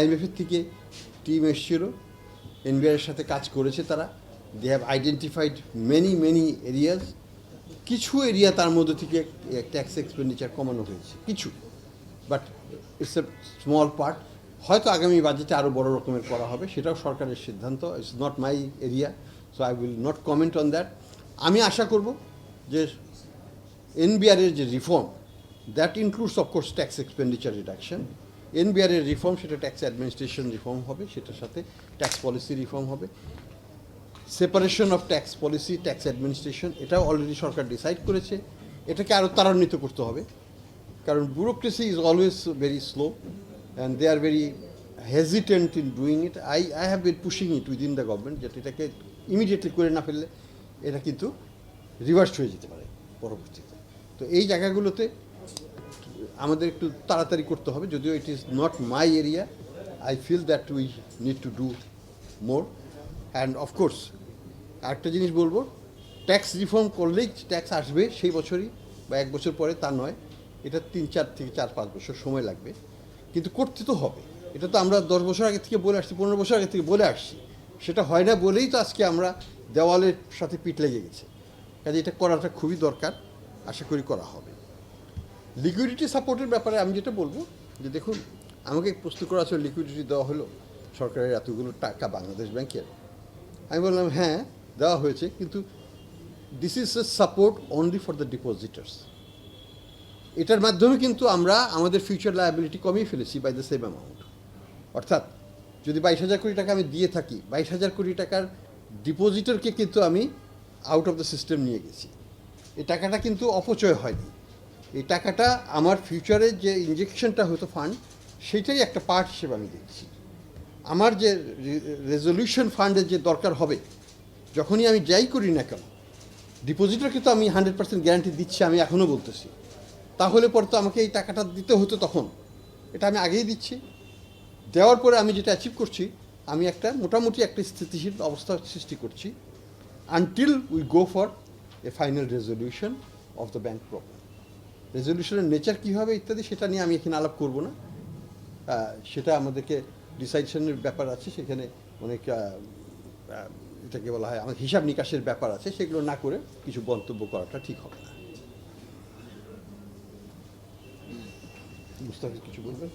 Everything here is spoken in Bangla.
আইএমএফের থেকে টিম এসেছিল। এনবিআর সাথে কাজ করেছে তারা। They have identified many many areas কিছু এরিয়া তার মধ্যে থেকে ট্যাক্স এক্সপেন্ডিচার কমানো হয়েছে। কিছু। But it's a small part হয়তো আগামী বাজেটে আরও বড় রকমের করা হবে, সেটাও সরকারের সিদ্ধান্ত। It's not my area so I will not comment on that আমি আশা করব যে এনবিআরের যে reform that includes of course tax expenditure reduction এনবিআরের reform সেটা ট্যাক্স অ্যাডমিনিস্ট্রেশন রিফর্ম হবে, সেটার সাথে ট্যাক্স পলিসি রিফর্ম হবে। Separation of tax policy tax administration এটাও অলরেডি সরকার ডিসাইড করেছে। এটাকে আরও ত্বরান্বিত করতে হবে। কারণ bureaucracy is always very slow and they are very hesitant in doing it I I have been pushing it within the government যেটা এটাকে ইমিডিয়েটলি করে না ফেললে এটা কিন্তু রিভার্স হয়ে যেতে পারে পরবর্তীতে। তো এই জায়গাগুলোতে আমাদের একটু তাড়াতাড়ি করতে হবে, যদিও it is not my area I feel that we need to do more and of course আরেকটা জিনিস বলব ট্যাক্স রিফর্ম করলেই ট্যাক্স আসবে সেই বছরই, বা এক বছর পরে তা নয়, এটা তিন, চার থেকে চার, পাঁচ বছর সময় লাগবে। কিন্তু করতে তো হবে, এটা তো আমরা দশ বছর আগে থেকে বলে আসছি, পনেরো বছর আগে থেকে বলে আসছি, সেটা হয় না বলেই তো আজকে আমরা দেওয়ালের সাথে পিঠ লেগে গেছে। কাজে এটা করাটা খুবই দরকার, আশা করি করা হবে। লিকুইডিটি সাপোর্টের ব্যাপারে আমি যেটা বলব, যে দেখুন, আমাকে প্রস্তুত করা আছে লিকুইডিটি দেওয়া হলো সরকারের এতগুলো টাকা বাংলাদেশ ব্যাংকের। আমি বললাম হ্যাঁ দেওয়া হয়েছে, কিন্তু this is a support only for the depositors এটার মাধ্যমে কিন্তু আমরা আমাদের ফিউচার লায়াবিলিটি কমিয়ে ফেলেছি বাই দ্য সেম অ্যামাউন্ট অর্থাৎ, যদি বাইশ হাজার কোটি টাকা আমি দিয়ে থাকি, বাইশ হাজার কোটি টাকার ডিপোজিটরকে কিন্তু আমি আউট অফ দ্য সিস্টেম নিয়ে গেছি। এই টাকাটা কিন্তু অপচয় হয়নি। এই টাকাটা আমার ফিউচারে যে ইঞ্জেকশনটা হতো ফান্ড সেইটারই একটা পার্ট হিসেবে আমি দেখছি। আমার যে রেজলিউশন ফান্ডের যে দরকার হবে, যখনই আমি যাই করি না কেন ডিপোজিটরকে তো আমি হান্ড্রেড পার্সেন্ট গ্যারান্টি দিচ্ছি, আমি এখনও বলতেছি। তাহলে পরে তো আমাকে এই টাকাটা দিতে হতো তখন। এটা আমি আগেই দিচ্ছি। দেওয়ার পরে আমি যেটা অ্যাচিভ করছি, আমি একটা মোটামুটি একটা স্থিতিশীল অবস্থা সৃষ্টি করছি until we go for a final resolution of the bank problem রেজলিউশনের nature কী হবে ইত্যাদি সেটা নিয়ে আমি এখানে আলাপ করব না। সেটা আমাদেরকে ডিসাইডশনের ব্যাপার আছে, সেখানে অনেক এটাকে বলা হয় আমাদের হিসাব নিকাশের ব্যাপার আছে, সেগুলো না করে কিছু মন্তব্য করাটা ঠিক হবে না। মুস্তাফিজ, কিছু বলবেন?